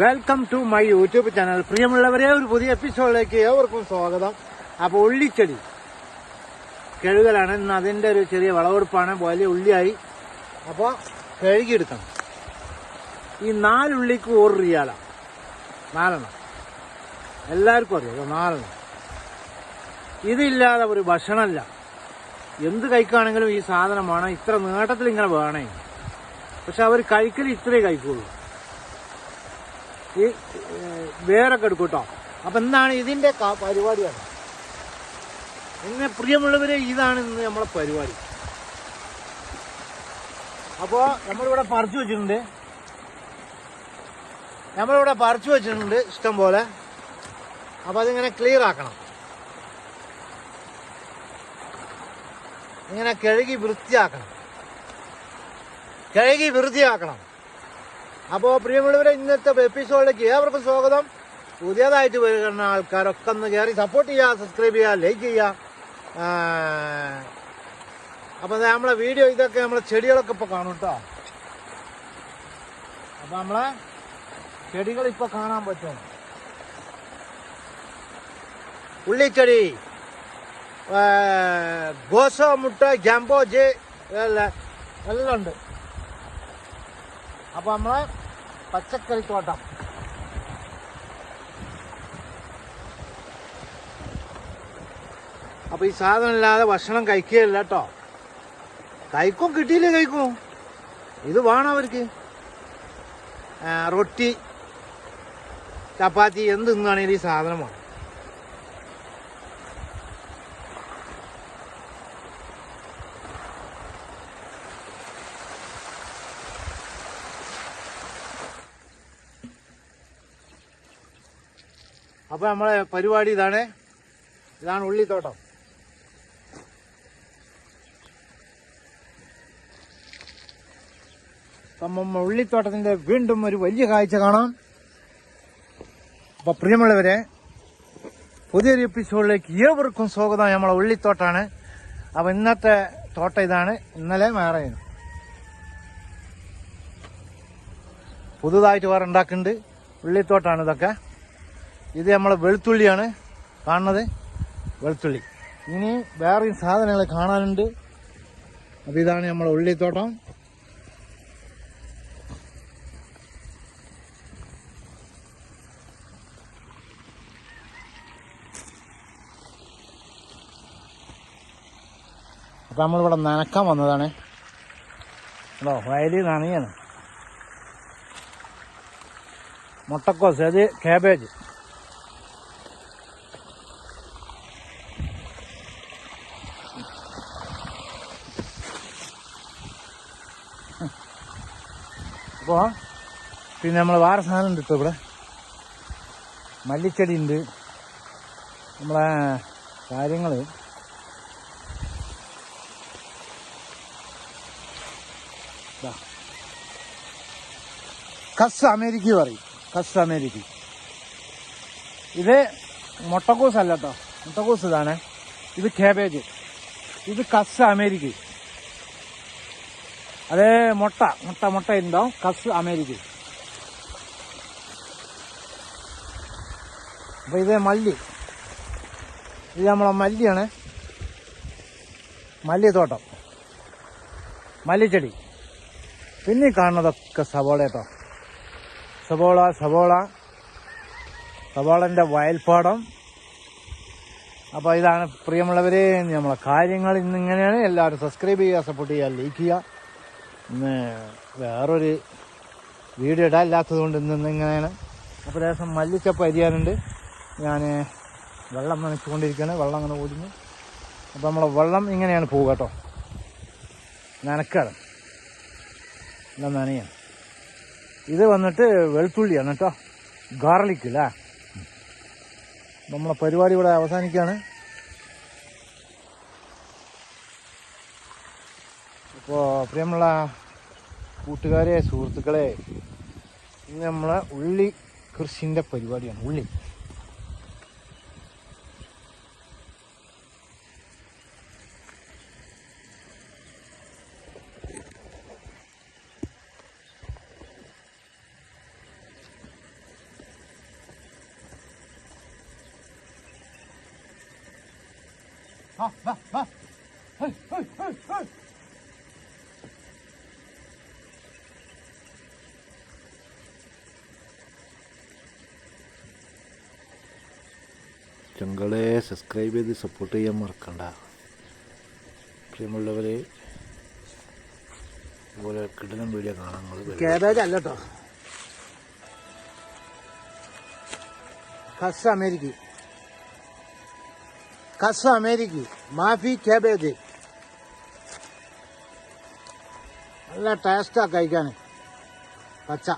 Welcome to my YouTube channel പ്രിയമുള്ളവരെ ഒരു പുതിയ എപ്പിസോഡിലേക്ക് ഏവർക്കും സ്വാഗതം. അപ്പോൾ ഉള്ളിച്ചെടി. കഴുകലാണ്. ഇന്ന് അതിന്റെ ഒരു ചെറിയ വിളവെടുപ്പാണ്. വലിയ ഉള്ളിയായി. അപ്പോൾ കഴുകിയെടുക്കണം. ഈ നാലുള്ളിക്ക് ഒരു റിയാലാണ് നാലെണ്ണം. എല്ലാവർക്കും അറിയാം. നാലെണ്ണം. ഇതില്ലാതെ ഒരു ഭക്ഷണമല്ല. എന്ത് കഴിക്കുകയാണെങ്കിലും ഈ സാധനം വേണം. ഇത്ര നേട്ടത്തിൽ ഇങ്ങനെ വേണേ. പക്ഷെ അവർ കഴിക്കൽ ഇത്രേ കഴിക്കുള്ളൂ. ഈ വേരൊക്കെ എടുക്കും കേട്ടോ. അപ്പം എന്താണ് ഇതിന്റെ പരിപാടിയാണ്? എന്നെ പ്രിയമുള്ളവരെ ഇതാണ് ഇന്ന് നമ്മളെ പരിപാടി. അപ്പോൾ നമ്മളിവിടെ പറിച്ചു വെച്ചിട്ടുണ്ട്. നമ്മളിവിടെ പറിച്ചു വെച്ചിട്ടുണ്ട് ഇഷ്ടം പോലെ. അപ്പോൾ അതിങ്ങനെ ക്ലിയർ ആക്കണം. ഇങ്ങനെ കഴുകി വൃത്തിയാക്കണം. കഴുകി വൃത്തിയാക്കണം. അപ്പോൾ പ്രിയമുള്ളവരെ ഇന്നത്തെ എപ്പിസോഡിലേക്ക് ഏവർക്കും സ്വാഗതം. പുതിയതായിട്ട് വരുന്ന ആൾക്കാരൊക്കെ ഒന്ന് കയറി സപ്പോർട്ട് ചെയ്യുക സബ്സ്ക്രൈബ് ചെയ്യുക ലൈക്ക് ചെയ്യുക. അപ്പോൾ നമ്മളെ വീഡിയോ ഇതൊക്കെ നമ്മളെ ചെടികളൊക്കെ ഇപ്പോൾ കാണും കേട്ടോ അപ്പോൾ നമ്മളെ ചെടികൾ ഇപ്പോൾ കാണാൻ പറ്റും. ഉള്ളിച്ചെടി ഗോസോ മുട്ട ജാമ്പോ ജെ എല്ലാം ഉണ്ട്. അപ്പൊ നമ്മളെ പച്ചക്കറി തോട്ടം അപ്പൊ ഈ സാധനം ഇല്ലാതെ ഭക്ഷണം കഴിക്കുകയല്ല കേട്ടോ. കഴിക്കും കിട്ടിയില്ലേ കഴിക്കും? ഇത് വേണം അവർക്ക്? റൊട്ടി ചപ്പാത്തി എന്ത് തിന്നാണെങ്കിലും ഈ സാധനം വേണം. അപ്പൊ നമ്മളെ പരിപാടി ഇതാണ്. ഇതാണ് ഉള്ളിത്തോട്ടം. നമ്മ ഉള്ളിത്തോട്ടത്തിന്റെ വീണ്ടും ഒരു വലിയ കാഴ്ച കാണാം. അപ്പൊ പ്രിയമുള്ളവരെ പുതിയൊരു എപ്പിസോഡിലേക്ക് ഏവർക്കും സ്വാഗതം. നമ്മളെ ഉള്ളിത്തോട്ടാണ്. അപ്പൊ ഇന്നത്തെ തോട്ടം ഇതാണ്. ഇന്നലെ വേറെയാണ് പുതുതായിട്ട് വേറെ ഉണ്ടാക്കുന്നുണ്ട്. ഉള്ളിത്തോട്ടാണ് ഇതൊക്കെ. ഇത് നമ്മളെ വെളുത്തുള്ളിയാണ് കാണുന്നത്. വെളുത്തുള്ളി. ഇനി വേറെയും സാധനങ്ങൾ കാണാനുണ്ട്. അപ്പം ഇതാണ് നമ്മളെ ഉള്ളിത്തോട്ടം. അപ്പം നമ്മളിവിടെ നനക്കാൻ വന്നതാണ്. കേട്ടോ വയലിൽ നനയാണ്. മുട്ടക്കോസ് അത് കാബേജ് അപ്പോ പിന്നെ നമ്മൾ വേറെ സാധനം ഉണ്ട് ഇപ്പൊ ഇവിടെ. മല്ലിച്ചെടി ഉണ്ട്. നമ്മളെ കാര്യങ്ങൾ കസ് അമേരിക്ക പറയും. കസ് അമേരിക്ക. ഇത് മുട്ടക്കൂസ് അല്ല കേട്ടോ. മുട്ടക്കൂസ് ഇതാണ്. ഇത് കാബേജ് ഇത് കസ് അമേരിക്ക. അത് മുട്ട മുട്ട മുട്ട ഉണ്ടാവും കസ് അമേരിക്ക അപ്പൊ ഇത് മല്ലി. ഇത് നമ്മളെ മല്ലിയാണ്. മല്ലിത്തോട്ടം. മല്ലിച്ചെടി. പിന്നെ കാണുന്നതൊക്കെ സവോള കേട്ടോ. സവോള സവോള. സവോളന്റെ വയൽപ്പാടം. അപ്പോൾ ഇതാണ് പ്രിയമുള്ളവരെ നമ്മളെ കാര്യങ്ങൾ ഇന്നിങ്ങനെയാണ് എല്ലാവരും സബ്സ്ക്രൈബ് ചെയ്യുക സപ്പോർട്ട് ചെയ്യുക ലൈക്ക് ചെയ്യുക. ഇന്ന് വേറൊരു വീഡിയോ ഇടാനില്ലാത്തത് കൊണ്ട് ഇന്ന് ഇങ്ങനെയാണ്. അപ്പോൾ ലേശം മല്ലിച്ചപ്പ് അരിയാനുണ്ട്. ഞാൻ വെള്ളം നനച്ചുകൊണ്ടിരിക്കുകയാണ്. വെള്ളം അങ്ങനെ ഓടുന്നു അപ്പോൾ നമ്മളെ വെള്ളം ഇങ്ങനെയാണ് പോവുക കേട്ടോ. നനക്കാണ്. എന്താ നനയാണ്. ഇത് വന്നിട്ട് വെളുത്തുള്ളിയാണ് കേട്ടോ. ഗാർലിക്ക് അല്ലേ നമ്മളെ പരിപാടി ഇവിടെ അവസാനിക്കുകയാണ്. അപ്പോൾ പ്രിയമുള്ള കൂട്ടുകാരെ സുഹൃത്തുക്കളെ ഇത് നമ്മളെ ഉള്ളി കൃഷിന്റെ പരിപാടിയാണ് ഉള്ളി Ah, ah, ah! Hey, hey, hey, hey! ചങ്കളെ സബ്സ്ക്രൈബ് ചെയ്ത് സപ്പോർട്ട് ചെയ്യാൻ മറക്കണ്ട. പ്രിയമുള്ളവരെ ഇതുപോലെ കിടലം വീഡിയോ കാണാൻ കേട്ടോ അമേരിക്ക. കസ് അമേരിക്ക. മാഫി കേബേജ്. നല്ല ടേസ്റ്റാ കഴിക്കാൻ. പച്ച.